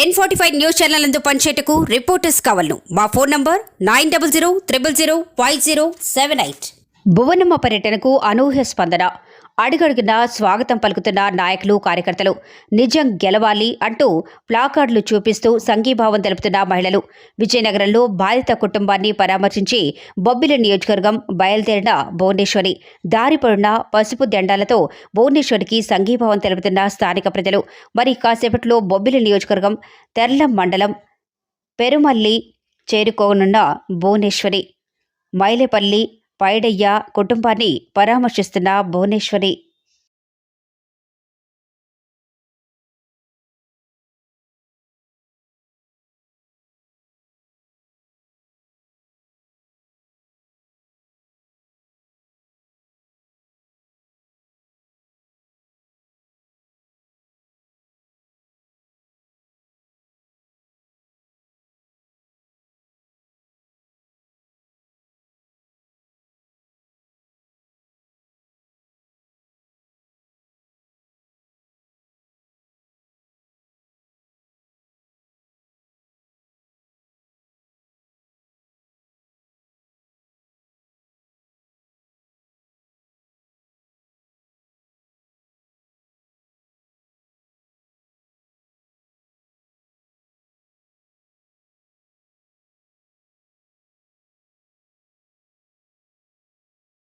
N forty five news channel నందు పనిచేయటకు reporters కావాలను. మా phone number nine double zero triple zero five zero seven eight Bhuvanamma పర్యటనకు అనూహ్య స్పందన. అడుగడుగున స్వాగతం పలుకుతున్న నాయకులు కార్యకర్తలు. నిజం గెలవాలి అంటూ ప్లాకార్డులు చూపిస్తూ సంఘీభావం తెలుపుతున్న మహిళలు. విజయనగరంలో బాధిత కుటుంబాన్ని పరామర్శించి బొబ్బిలి నియోజకవర్గం బయలుదేరిన భువనేశ్వరి. దారిపడిన పసుపు దెండాలతో భువనేశ్వరికి సంఘీభావం తెలుపుతున్న స్థానిక ప్రజలు. మరి కాసేపట్లో బొబ్బిలి నియోజకవర్గం తెర్లం మండలం పెరుమల్లి చేరుకోనున్న భువనేశ్వరి. మైలేపల్లి పైడయ్య కుటుంబాన్ని పరామర్శిస్తున్న భువనేశ్వరి.